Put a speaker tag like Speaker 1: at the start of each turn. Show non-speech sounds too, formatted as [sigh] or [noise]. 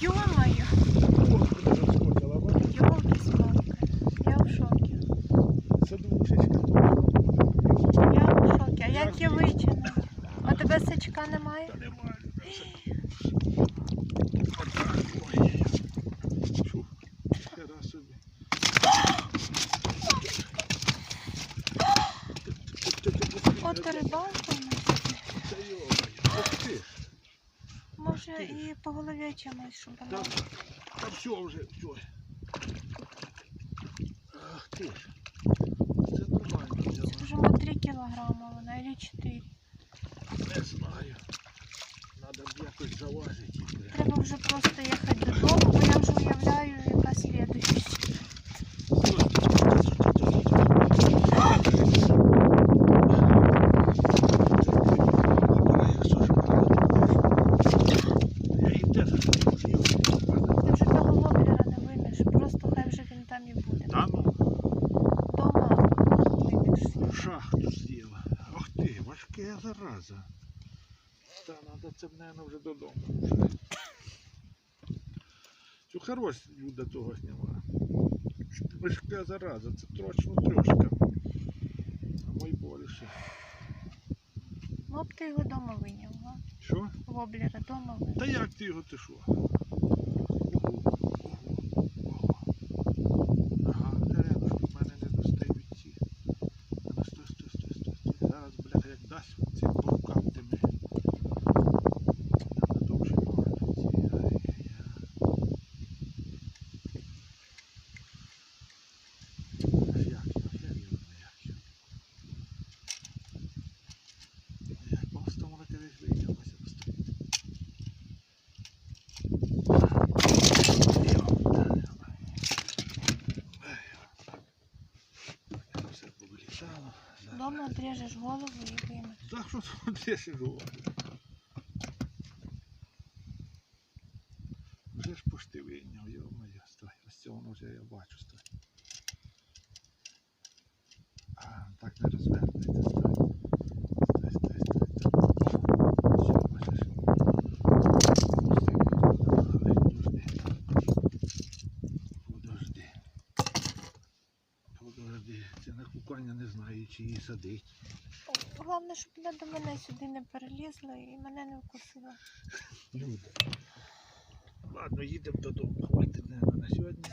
Speaker 1: Йо-моє,
Speaker 2: бачиш?
Speaker 1: йолки-спалки. Я в шокі.
Speaker 2: Це душечка.
Speaker 1: Я в шокі. А як я
Speaker 2: ні.
Speaker 1: А тебе сачка немає?
Speaker 2: Та немає. [gasps]
Speaker 1: От рибалка. Може і по голові чимось, щоб вона.
Speaker 2: та все вже, все. Ах ти ж. Це нормально взяла.
Speaker 1: Це вже на 3 кілограми вона, або 4.
Speaker 2: Не знаю. Надо б якось заважити.
Speaker 1: Треба вже просто їхати додому, бо я вже уявляю, яка слідуюча. Ти вже того воблера не виймеш, просто хай вже він там і буде.
Speaker 2: Та ну,
Speaker 1: Дома виймеш.
Speaker 2: Шахту з'їла. Ах ти, важке зараза. Та треба це, мабуть, вже додому. Цю хорош до того зняла. Важке зараза, це точно трошка. А мой більше.
Speaker 1: Ну б ти його дома вийняв, а?
Speaker 2: Що?
Speaker 1: Воблера дома вийняв.
Speaker 2: Та як ти його ти що? Ого, ого, ого. Ага, Ірина, в мене не достають ці. А ну, Стой, стой, стой, стой, стой. Зараз, бляха, як дасть ці по рукам тими. Надо довше ноги ці. Ай-яй-яй. Як його, як його, як його. Як просто воно колись вийнялося достатньо. Все повилітало.
Speaker 1: Дома отрежеш голову і виймеш.
Speaker 2: Так що тут я голову? Вже ж пошти вийняв, йо-моє. Ось цього вже я бачу, стой. А, так не розвертається, стой. Стой, стой, стой, стой. Все, бачиш. Пусти, подожди. Подожди. Подожди. Це на знаю, її садить.
Speaker 1: Головне, щоб вона до мене сюди не перелізла і мене не вкусила.
Speaker 2: Люди. Ладно, їдемо додому. Хватить наверное, на сьогодні.